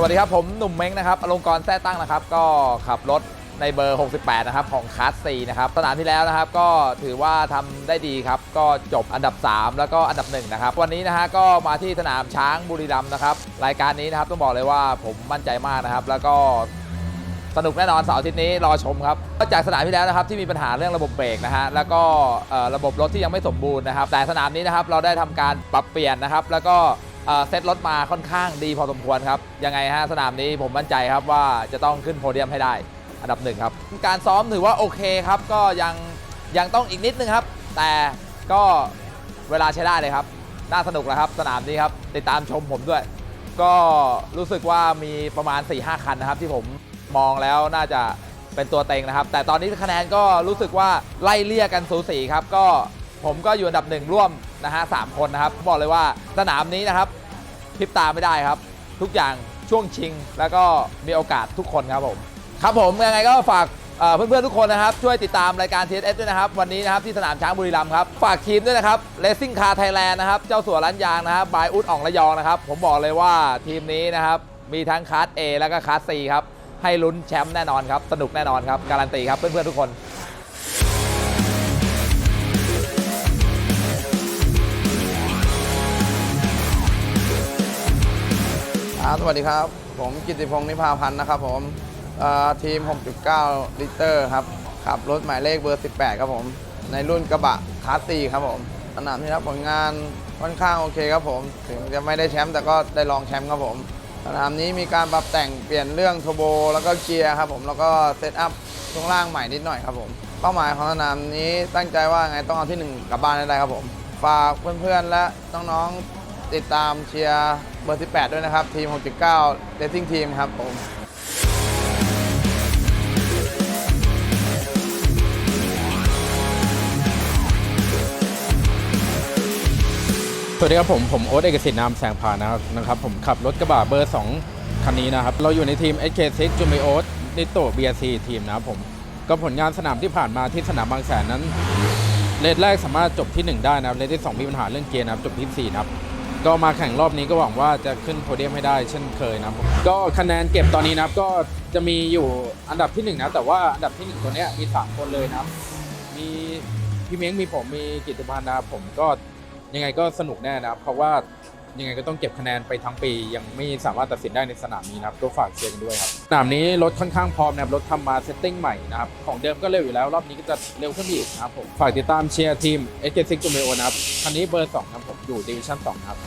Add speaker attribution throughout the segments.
Speaker 1: สวัสดีครับผมหนุ่มเม้งนะครับอลงกรณ์แท้ตั้งนะครับ ก็ขับรถในเบอร์ 68 นะครับ ของคลาสซีนะครับสนามที่แล้วนะครับก็ถือว่าทำได้ดีครับ ก็จบอันดับ 3 แล้วก็อันดับ1นะครับ วันนี้นะฮะก็มาที่สนามช้างบุรีรัมย์นะครับ รายการนี้นะครับต้องบอกเลยว่าผมมั่นใจมากนะครับ แล้วก็สนุกแน่นอนเสาร์อาทิตย์นี้รอชมครับจากสนามที่แล้วนะครับที่มีปัญหาเรื่องระบบเบรกนะฮะแล้วก็ระบบรถที่ยังไม่สมบูรณ์นะครับ แต่สนามนี้นะครับเราได้ทำการปรับเปลี่ยนนะครับ แล้วก็ เซตรถมาค่อนข้างดีพอสมควรครับ ยังไงฮะสนามนี้ผมมั่นใจครับว่าจะต้องขึ้นโพเดียมให้ได้อันดับหนึ่งครับ การซ้อมถือว่าโอเคครับ ก็ยังยังต้องอีกนิดนึงครับ แต่ก็เวลาใช้ได้เลยครับ น่าสนุกแล้วครับ สนามนี้ครับ ติดตามชมผมด้วย ก็รู้สึกว่ามีประมาณ 4-5 คันนะครับ ที่ผมมองแล้วน่าจะเป็นตัวเต็งนะครับ แต่ตอนนี้คะแนนก็รู้สึกว่าไล่เลี่ยกันสูสีครับ ก็ผมก็อยู่อันดับหนึ่งร่วมนะฮะสามคนนะครับ บอกเลยว่าสนามนี้นะครับ พริบตาไม่ได้ครับ ทุกอย่างช่วงชิง แล้วก็มีโอกาสทุกคนครับผม ครับผมยังไงก็ฝากเพื่อนๆทุกคนนะครับ ช่วยติดตามรายการ TSS ด้วยนะครับ วันนี้นะครับที่สนามช้างบุรีรัมย์ครับ ฝากทีมด้วยนะครับ Racing Car Thailand นะครับ เจ้าสัวร้านยางนะครับบายอุดอ่องระยองนะครับ ผมบอกเลยว่าทีมนี้นะครับ มีทั้งคลาส A แล้วก็คลาส C ครับ ให้ลุ้นแชมป์แน่นอนครับ สนุกแน่นอนครับ การันตีครับเพื่อนๆทุกคน
Speaker 2: ครับสวัสดีครับ ผมกิติพงศ์นิพาพันธ์นะครับผมทีม 6.9 ลิตรครับขับรถหมายเลขเบอร์ 18 ครับผม ในรุ่นกระบะคาสซีครับผมสนามที่รับผลงานค่อนข้างโอเคครับผม ถึงจะไม่ได้แชมป์แต่ก็ได้รองแชมป์ครับผมสนามนี้มีการปรับแต่งเปลี่ยนเรื่องโทโบแล้วก็เกียร์ครับผมแล้วก็เซตอัพช่วงล่างใหม่นิดหน่อยครับผมเป้าหมายของสนามนี้ตั้งใจว่าไงต้องเอาที่หนึ่งกลับบ้านได้ครับผม ฝากเพื่อนๆและน้องๆติดตามเชียร์ เบอร์ 18 ด้วยนะครับ ทีม 6.9 Racing Team ครับผม
Speaker 3: สวัสดีครับผม ผมโอ๊ตเอกสิทธิ์นามแสงพานะครับนะครับ ผมขับรถกระบะเบอร์ 2 คันนี้นะครับ เราอยู่ในทีม SK6 จูเมโอสนิโต BRC ทีมนะครับผม ก็ผลงานสนามที่ผ่านมาที่สนามบางแสนนั้นเลทแรกสามารถจบที่ 1 ได้นะครับเลทที่ 2 มีปัญหาเรื่องเกียร์นะครับ จบที่ 4 นะครับ ก็มาแข่งรอบนี้ก็หวังว่าจะขึ้นโพเดียมให้ได้เช่นเคยนะครับก็คะแนนเก็บตอนนี้นะครับก็จะมีอยู่อันดับที่1นะแต่ว่าอันดับที่1ตัวเนี้ยมี 3 คนเลยนะครับมีพี่เม้งมีผมมีกิตติพันธ์นะครับผมก็ยังไงก็สนุกแน่นะครับเพราะว่า ยังไงก็ต้องเก็บคะแนนไปทั้งปียังไม่สามารถตัดสินได้ในสนามนี้นะครับก็ฝากเชียร์กันด้วยครับสนามนี้รถค่อนข้างพร้อมนะครับรถทำมาเซตติ้งใหม่นะครับของเดิมก็เร็วอยู่แล้ว รอบนี้ก็จะเร็วขึ้นอีกนะครับผมฝากติดตามเชียร์ทีม s k 6 j u m e o นะครับคันนี้เบอร์2ครับผมอยู่ดิวิชั่น2ครับ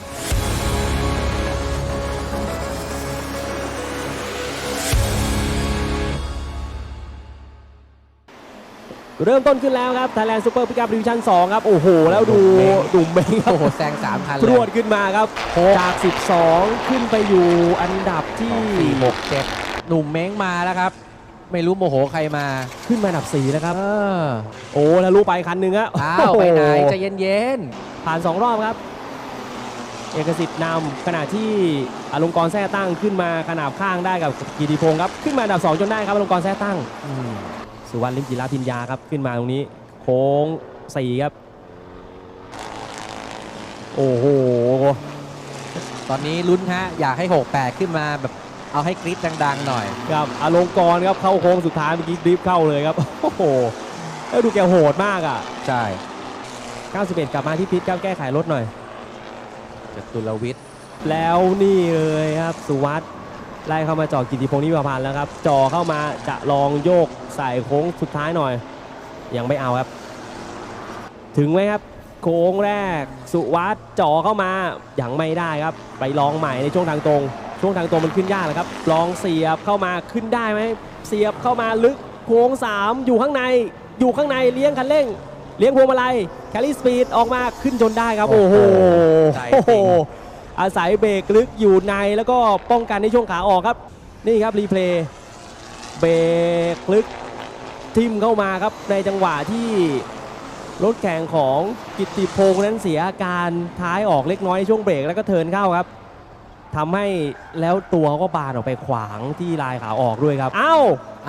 Speaker 4: เริ่มต้นขึ้นแล้วครับ Thailand Super Pickup Division 2ครับ โอ้โห แล้วดูดุ่มเบงครับ
Speaker 5: โอ้โหแซงสามคัน
Speaker 4: พ
Speaker 5: เล
Speaker 4: ร
Speaker 5: ยว
Speaker 4: ดขึ้นมาครับ จาก 12 ขึ้นไปอยู่อันดับที่
Speaker 5: สี่หกเจ็ดหนุ่มเม้งมาแล้วครับ ไม่รู้โมโหใครมา
Speaker 4: ขึ้นมาอันดับ4แล้วครับ
Speaker 5: เออ
Speaker 4: โอ้แล้วรู้ไปคันหนึ่งอะ
Speaker 5: อ้าวไปไหน
Speaker 4: โอ้โใจะ
Speaker 5: เย็น
Speaker 4: ผ่าน 2 รอบครับ เอกสิทธิ์นำขณะที่อลงกรณ์แท้ตั้งขึ้นมาขนาบข้างได้กับกิติพงศ์ครับ ขึ้นมาอันดับ 2 จนได้ครับอลงกรณ์แท้ตั้ง
Speaker 5: ๆอืม
Speaker 4: สุวรรณลิมจิราพิญญาครับขึ้นมาตรงนี้โค้งสี่ครับ โอ้โห
Speaker 5: ตอนนี้ลุ้นฮะ อยากให้ 68 ขึ้นมาแบบเอาให้กรี๊ดดังๆหน่อย
Speaker 4: ครับอลงกรณ์ครับเข้าโค้งสุดท้ายเมื่อกี้ดริฟต์เข้าเลยครับ โอ้โหแล้วดูแกโหดมากอะ
Speaker 5: ใช่
Speaker 4: 91 กลับมาที่พิษครับแก้ไขรถหน่อย
Speaker 5: จตุรวิทย์
Speaker 4: แล้วนี่เลยครับ สุวัสด์ไล่เข้ามาจ่อกิติพงศ์นิพพานธ์แล้วครับจ่อเข้ามาจะลองโยก ใส่โค้งสุดท้ายหน่อย ยังไม่เอาครับ ถึงไหมครับ โค้งแรก สุวัสด์จ่อเข้ามายังไม่ได้ครับ ไปลองใหม่ในช่วงทางตรง ช่วงทางตรงมันขึ้นยากนะครับ ลองเสียบเข้ามาขึ้นได้ไหมเสียบเข้ามาลึกโค้งสามอยู่ข้างใน อยู่ข้างในเลี้ยงคันเร่ง เลี้ยงพวงมาลัยแคลรี่สปีดออกมาขึ้นจนได้ครับ โอ้โห
Speaker 5: ใจ
Speaker 4: โอ้โห
Speaker 5: จริง
Speaker 4: อาศัยเบรกลึกอยู่ในแล้วก็ป้องกันในช่วงขาออกครับ นี่ครับรีเพลย์ เบรกลึกทิมเข้ามาครับในจังหวะที่รถแข่งของกิตติพงษ์นั้นเสียอาการท้ายออกเล็กน้อยในช่วงเบรกแล้วก็เทิร์นเข้าครับทำให้แล้วตัวเขาก็บานออกไปขวางที่ลายขาออกด้วยครับ เอ้า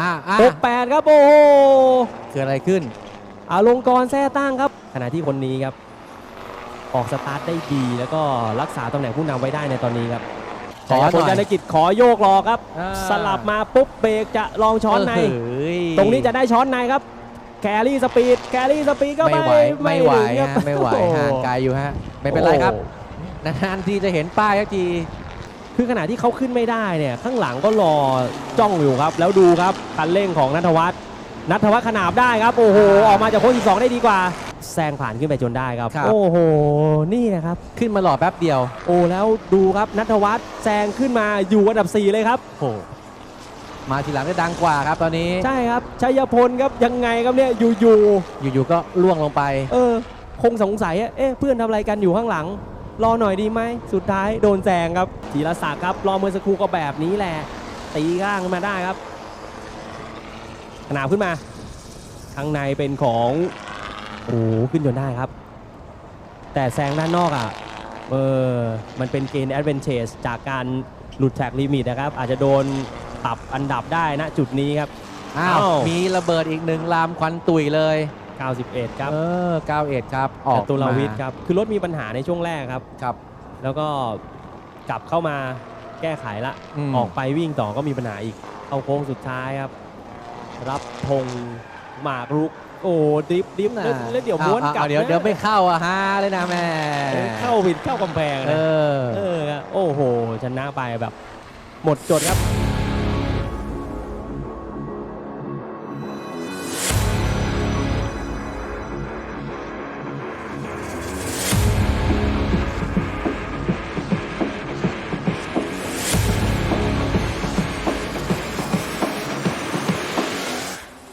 Speaker 5: อะอะ
Speaker 4: 68ครับโอ้โห
Speaker 5: เกิดอะไรขึ้น
Speaker 4: อาลงกรณ์แท้ตั้งครับ ขณะที่คนนี้ครับ ออกสตาร์ทได้ดีแล้วก็รักษาตำแหน่งผู้นำไว้ได้ในตอนนี้ครับ ขอ
Speaker 5: ขอหน่
Speaker 4: ผ
Speaker 5: อย
Speaker 4: ลการกิจขอโยกรอครับ
Speaker 5: อ่า
Speaker 4: สลับมาปุ๊บเบรกจะลองช้อนใน
Speaker 5: เอ้ย
Speaker 4: ตรงนี้จะได้ช้อนในครับแครี่สปีดแครี่สปีดก็
Speaker 5: ไม่
Speaker 4: ไม่
Speaker 5: ไหวไม่ไหว
Speaker 4: ถึงครับ
Speaker 5: ฮะไม่ไหว
Speaker 4: โอ้โห่า
Speaker 5: งไกลอยู่ฮะไม่เป็นไรครับ
Speaker 4: โอ้
Speaker 5: นานๆทีจะเห็นป้ายสักที
Speaker 4: คือขณะที่เขาขึ้นไม่ได้เนี่ยข้างหลังก็รอจ้องอยู่ครับ แล้วดูครับคันเร่งของนัทวัฒน์นัทวัฒน์ขนาบได้ครับ โอ้โห ออกมาจากโค้งที่สองได้ดีกว่า แซงผ่านขึ้นไปจนได้ครับ
Speaker 5: ครับ
Speaker 4: โอ้โห นี่นะครับ
Speaker 5: ขึ้นมาหล่อแป๊บเดียว
Speaker 4: โอ้แล้วดูครับนัทวัฒน์แซงขึ้นมาอยู่อันดับ 4 เลยครับ
Speaker 5: โอ้โหมาทีหลังได้ดังกว่าครับตอนนี้
Speaker 4: ใช่ครับชัยพลครับยังไงครับเนี่ยอยู่
Speaker 5: อยู่ๆก็ล่วงลงไป
Speaker 4: ๆเออ คงสงสัยอะเอ๊ะเพื่อนทำอะไรกันอยู่ข้างหลัง รอหน่อยดีไหมสุดท้ายโดนแซงครับธีรศักดิ์ครับรอเมื่อสักครู่ก็แบบนี้แหละตีข้างขึ้นมาได้ครับขนาบขึ้นมาข้างในเป็นของ โอ้โหขึ้นจนได้ครับ แต่แซงด้านนอกอะเออมันเป็นเกณฑ์แอดเวนเ e จากการหลุดแท็กลิมิตนะครับ อาจจะโดนปรับอันดับได้นะจุดนี้ครับ
Speaker 5: อ้าว
Speaker 4: อ้าว
Speaker 5: มีระเบิดอีกหนึ่งลามควันตุยเลย
Speaker 4: 91 ครับ
Speaker 5: เออ91ครับ ออก
Speaker 4: จตุร
Speaker 5: มา
Speaker 4: วิทย์ครับ คือรถมีปัญหาในช่วงแรกครับ
Speaker 5: ครับ
Speaker 4: แล้วก็กลับเข้ามาแก้ไขละ
Speaker 5: ม
Speaker 4: ออกไปวิ่งต่อก็มีปัญหาอีก เข้าโค้งสุดท้ายครับ รับธงหมากรุก โอ้ดิฟดิฟ
Speaker 5: น่ะ
Speaker 4: แล้วแล้วเดี๋ยวม้วน
Speaker 5: อาก
Speaker 4: ลับ
Speaker 5: เดี๋ยว
Speaker 4: นะ
Speaker 5: เดี๋ยวไม่เข้าอะฮะเลยนะแม่
Speaker 4: เออเข้าผิดเข้ากำแพง
Speaker 5: เอ
Speaker 4: นะ
Speaker 5: อ
Speaker 4: เออครับโอ้โหชนะไปแบบ หมดจดครับ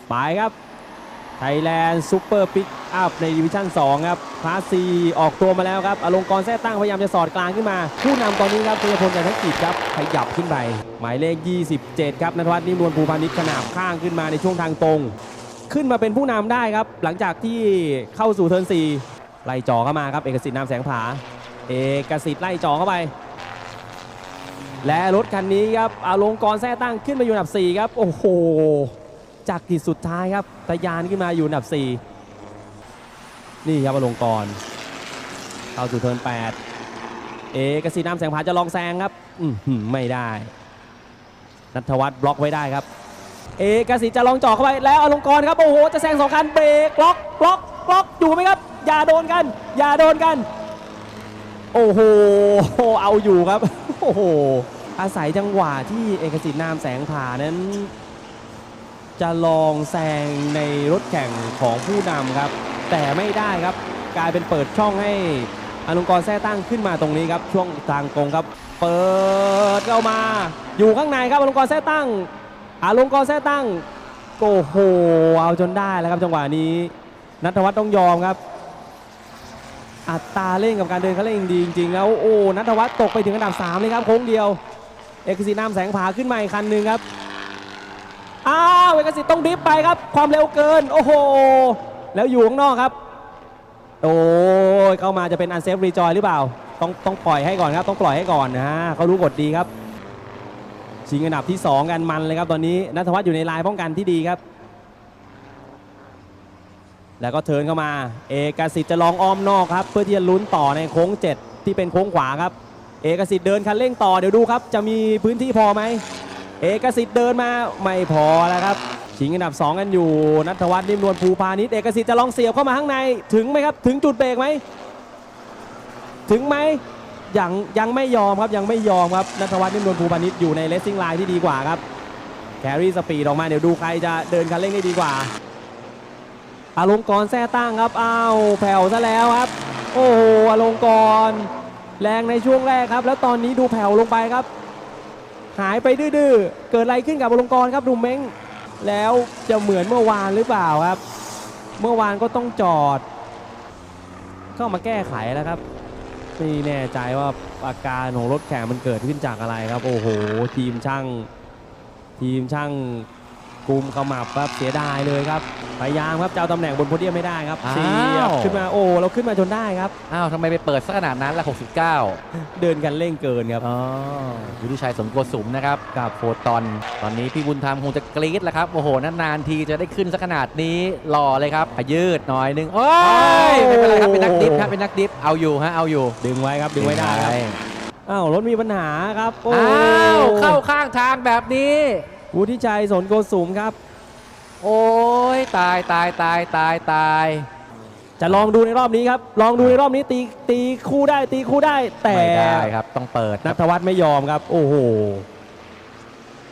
Speaker 4: ไปครับ ไทยแลนด์ซูเปอร์ปิกอัพในดิวิชั่น 2 ครับคลาสซีออกตัวมาแล้วครับ อลงกรแท้ตั้งพยายามจะสอดกลางขึ้นมา ผู้นำตอนนี้ครับเทยพลจันทกิจครับ ขยับขึ้นไป หมายเลข 27 ครับนทวัฒน์นิมนวลภูพานิชขนาบข้างขึ้นมาในช่วงทางตรง ขึ้นมาเป็นผู้นำได้ครับ หลังจากที่เข้าสู่เทิร์น4ไล่จ่อเข้ามาครับ เอกสิทธิ์นามแสงผา เอกสิทธิ์ไล่จ่อเข้าไป และรถคันนี้ครับอลงกรแท้ตั้งขึ้นมาอยู่อันดับ4ครับ โอ้โห จากขีดสุดท้ายครับทะยานขึ้นมาอยู่อันดับ 4 นี่ครับอลงกรเข้าสู่เทิร์น8 เอกสิทธิ์นามแสงผาจะลองแซงครับอืไม่ได้ นัทวัฒน์บล็อกไว้ได้ครับ เอกสิทธิ์จะลองเจ่อเข้าไปแล้วอลงกรครับโอ้โหจะแซงสองคันเบรกบล็อกบล็อกบล็อกอยู่ไหมครับ อย่าโดนกัน อย่าโดนกัน โอ้โหเอาอยู่ครับโอ้โหอาศัยจังหวะที่เอกสิทธิ์นามแสงผานั้น จะลองแซงในรถแข่งของผู้นำครับ แต่ไม่ได้ครับกลายเป็นเปิดช่องให้อนุกรแท้ตั้งขึ้นมาตรงนี้ครับ ช่วงทางตรงครับ เปิดเข้ามา อยู่ข้างในครับอนุกรแท้ตั้งอาลงกรแท้ตั้งโอ้โหเอาจนได้แล้วครับจังหวะนี้ นัทวัฒน์ต้องยอมครับ อัตราเร่งกับการเดินเขาเร่งดีจริงๆแล้วโอ้นัทวัฒน์ตกไปถึงอันดับ3เลยครับโค้งเดียว เอกสินามแสงผาขึ้นมาอีกคันหนึ่งครับ อ้าวเอกสิทธิ์ต้องดริฟต์ไปครับ ความเร็วเกิน โอ้โห แล้วอยู่ข้างนอกครับ โอ้ยเข้ามาจะเป็นอันเซฟรีจอยหรือเปล่า ต้องต้องปล่อยให้ก่อนครับ ต้องปล่อยให้ก่อนนะฮะเขารู้กฎดีครับ ชิงอันดับที่ 2 กันมันเลยครับตอนนี้นัทวัฒน์อยู่ในลายป้องกันที่ดีครับ แล้วก็เทินเข้ามา เอกสิทธิ์จะลองอ้อมนอกครับ เพื่อที่จะลุ้นต่อในโค้ง 7 ที่เป็นโค้งขวาครับ เอกสิทธิ์เดินคันเร่งต่อเดี๋ยวดูครับ จะมีพื้นที่พอไหม เอกสิทธิ์เดินมาไม่พอแล้วครับชิงอันดับ 2 กันอยู่นัทวัฒน์นิ่มนวลภูพานิชเอกสิทธิ์จะลองเสียบเข้ามาข้างในถึงไหมครับ ถึงจุดเบรกไหมถึงไหมยังยังไม่ยอมครับยังไม่ยอมครับนัทวัฒน์นิ่มนวลภูพานิชอยู่ในเลสซิ่งไลน์ที่ดีกว่าครับแครี่สปีดออกมาเดี๋ยวดูใครจะเดินคันเร่งได้ดีกว่าอารมณ์กรแท้ตั้งครับอ้าวแผ่วซะแล้วครับ โอ้โหอารมณ์กร แรงในช่วงแรกครับ แล้วตอนนี้ดูแผ่วลงไปครับ หายไปดื้อๆเกิดอะไรขึ้นกับอลงกรครับดูเม้งแล้วจะเหมือนเมื่อวานหรือเปล่าครับ เมื่อวานก็ต้องจอด เข้ามาแก้ไขแล้วครับไม่แน่ใจว่าอาการของรถแข่งมันเกิดขึ้นจากอะไรครับ โอ้โห ทีมช่าง ทีมช่าง กลุ่มขมับครับเสียดายเลยครับพยายามครับจะเอาตำแหน่งบนโพเดียมไม่ได้ครับ
Speaker 5: อ้าว
Speaker 4: เสียบขึ้นมาโอ้เราขึ้นมาจนได้ครับ
Speaker 5: อ้าวทำไมไปเปิดสักขนาดนั้นละ69
Speaker 4: เดินกันเร่งเกินครับ
Speaker 5: อ๋อวุฒิชัยสมโกสุมนะครับกับโฟตอน ตอนนี้พี่บุญธรรมคงจะกรี๊ดแล้วครับโอ้โหนานๆทีจะได้ขึ้นสักขนาดนี้หล่อเลยครับขยืดหน่อยหนึงโอ้ยไม่เป็นไรครับเป็นนักดิฟครับเป็นนักดิฟเอาอยู่ฮะเอาอยู่
Speaker 4: ดึงไว้ครับดึงไว้ได้ครับอ้าวรถมีปัญหาครับโอ้
Speaker 5: อ้าวเข้าข้างทางแบบนี้
Speaker 4: วุฒิชัยสนโกสุมครับ
Speaker 5: โอ้ยตายตายตายตายตาย
Speaker 4: จะลองดูในรอบนี้ครับ ลองดูในรอบนี้ตีตีคู่ได้ตีคู่ได้ แต่
Speaker 5: ไม่ได้ครับต้องเปิดค
Speaker 4: นั
Speaker 5: รับ
Speaker 4: ทวัฒน์ไม่ยอมครับ โอ้โห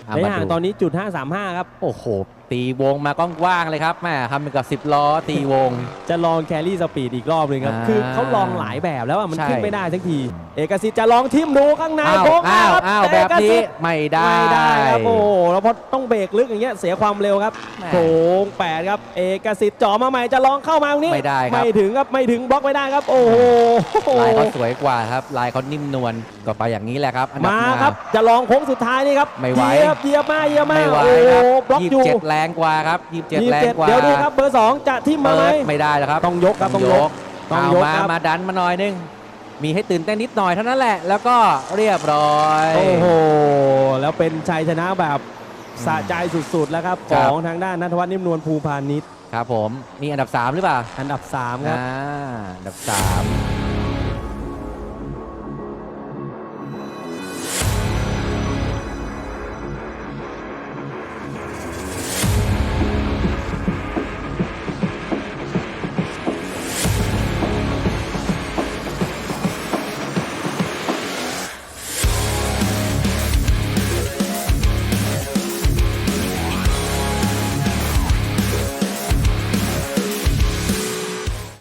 Speaker 5: เอา
Speaker 4: ใน
Speaker 5: มา
Speaker 4: ห่าง
Speaker 5: ดู
Speaker 4: ตอนนี้จุด535 ครับ
Speaker 5: โอ้โห ตีวงมากว้างๆเลยครับแม่ทำเป็นกับ 10 ล้อตีวง
Speaker 4: จะลองแครี่สปีดอีกรอบหนึ่งครับ
Speaker 5: อ่า
Speaker 4: คือเขาลองหลายแบบแล้วอะมัน
Speaker 5: ใช่
Speaker 4: ขึ้นไม่ได้สักที เอกสิทธิ์จะลองทิมดูข้างใน
Speaker 5: อ้าว
Speaker 4: โค้ง
Speaker 5: อ้าว
Speaker 4: ครับ
Speaker 5: อ้าว
Speaker 4: เก
Speaker 5: แบบนี้
Speaker 4: สิทธิ์
Speaker 5: ไม่ได้
Speaker 4: ไม่ได้ครับโอ้โหแล้วพอต้องเบรกลึกอย่างเงี้ยเสียความเร็วครับ
Speaker 5: แหม่
Speaker 4: โถงแปดครับ เอกสิทธิ์จ่อมาใหม่จะลองเข้ามาตรงนี้
Speaker 5: ไม่ได้ครับ
Speaker 4: ไม่ถึงครับไม่ถึงบล็อกไม่ได้ครับ โอ้โห
Speaker 5: ลายเขาสวยกว่าครับ ลายเขานิ่มนวลก็ไปอย่างนี้แหละครับอันดับ
Speaker 4: มา
Speaker 5: หน้
Speaker 4: ครับ จะลองโค้งสุดท้ายนี่ครับ
Speaker 5: ไม่ไหว
Speaker 4: เหยียบเหยียบมาเหยียบมา
Speaker 5: ไม่ไหว
Speaker 4: โอ้โห
Speaker 5: ครับ
Speaker 4: บล็อก
Speaker 5: ยี่
Speaker 4: อ
Speaker 5: สิ
Speaker 4: ยู่
Speaker 5: บเจ็ดแรงกว่าครับยี่สิบเจ็ด
Speaker 4: ยี่
Speaker 5: แร
Speaker 4: สิบ
Speaker 5: ง
Speaker 4: เจ็ด
Speaker 5: กว่า
Speaker 4: เดี๋ยวดูครับเบอร์สองจะทิมมาไหม
Speaker 5: เปิดไม่ได้แล้วครับ
Speaker 4: ต้องยกครับต้องยกต้อง
Speaker 5: เอา
Speaker 4: ยก
Speaker 5: มา
Speaker 4: ครับ
Speaker 5: มาดันมาหน่อยนึงมีให้ตื่นเต้นนิดหน่อยเท่านั้นแหละ แล้วก็เรียบร้อย
Speaker 4: โอ้โห แล้วเป็นชัยชนะแบบสะใจสุดๆแล้วครับ
Speaker 5: ครั
Speaker 4: ข
Speaker 5: บ
Speaker 4: องทางด้านนัทวัฒน์นิ่มนวลภูพานิช
Speaker 5: ครับผมนี่อันดับ 3 หรือเปล่า
Speaker 4: อันดับ 3 ครับ
Speaker 5: อ่าอันดับ 3